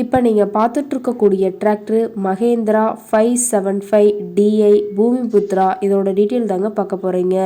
இப்போ நீங்கள் பார்த்துட்ருக்கக்கூடிய tractor Mahindra five seven five DI Bhumiputra. இதோட டீட்டெயில் தாங்க பார்க்க போகிறீங்க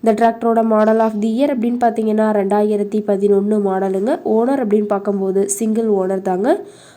இந்த டிராக்டரோட மாடல் ஆஃப் தி இயர் அப்படின்னு பார்த்தீங்கன்னா ரெண்டாயிரத்தி பதினொன்று மாடலுங்க ஓனர் அப்படின்னு பார்க்கும்போது சிங்கிள் ஓனர் தாங்க.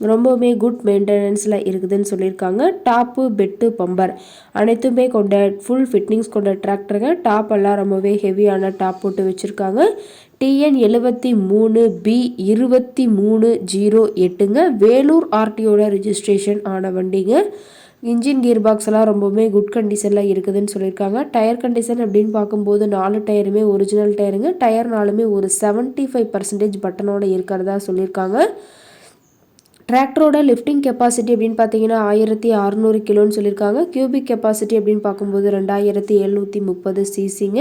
ரொம்பவுமே குட் மெயின்டெனன்ஸில் இருக்குதுன்னு சொல்லியிருக்காங்க. டாப்பு பெட்டு பம்பர் அனைத்துமே கொண்ட ஃபுல் ஃபிட்னிங்ஸ் கொண்ட டிராக்டருங்க டாப் எல்லாம் ரொம்பவே ஹெவியான டாப் போட்டு வச்சுருக்காங்க. டிஎன் எழுபத்தி மூணு பி இருபத்தி மூணு ஜீரோ எட்டுங்க. வேலூர் ஆர்டியோட ரிஜிஸ்ட்ரேஷன் ஆன வண்டிங்க. இன்ஜின் கியர் பாக்ஸ் எல்லாம் ரொம்பவுமே குட் கண்டிஷனில் இருக்குதுன்னு சொல்லியிருக்காங்க. டயர் கண்டிஷன் அப்படின்னு பார்க்கும்போது நாலு டயருமே ஒரிஜினல் டயருங்க டயர் நாலுமே ஒரு செவன்ட்டி ஃபைவ் பர்சன்டேஜ் பட்டனோட இருக்கிறதா சொல்லியிருக்காங்க. டிராக்டரோட லிஃப்டிங் கெப்பாசிட்டி அப்படின்னு பார்த்தீங்கன்னா ஆயிரத்தி அறநூறு கிலோன்னு சொல்லியிருக்காங்க. கியூபிக் கெப்பாசிட்டி அப்படின்னு பார்க்கும்போது ரெண்டாயிரத்தி எழுநூற்றி முப்பது சிசிங்க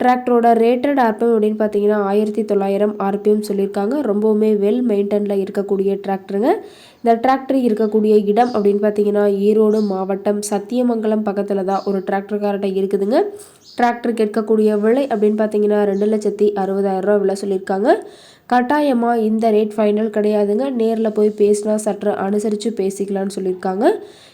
டிராக்டரோட ரேட்டட் ஆர்பிஎம் அப்படின்னு பார்த்தீங்கன்னா ஆயிரத்தி தொள்ளாயிரம் ஆர்பிஎம் சொல்லியிருக்காங்க. ரொம்பவுமே வெல் மெயின்டெனில் இருக்கக்கூடிய டிராக்டருங்க. இந்த டிராக்டர் இருக்கக்கூடிய இடம் அப்படின்னு பார்த்தீங்கன்னா ஈரோடு மாவட்டம் சத்தியமங்கலம் பக்கத்தில் தான் ஒரு டிராக்டர்கார்ட்ட இருக்குதுங்க. டிராக்டர் கேட்கக்கூடிய விலை அப்படின்னு பார்த்தீங்கன்னா ரெண்டு லட்சத்தி அறுபதாயிரம் ரூபா விலை சொல்லியிருக்காங்க. கட்டாயமாக இந்த ரேட் ஃபைனல் கிடையாதுங்க. நேரில் போய் பேசினா சற்று அனுசரித்து பேசிக்கலான்னு சொல்லியிருக்காங்க.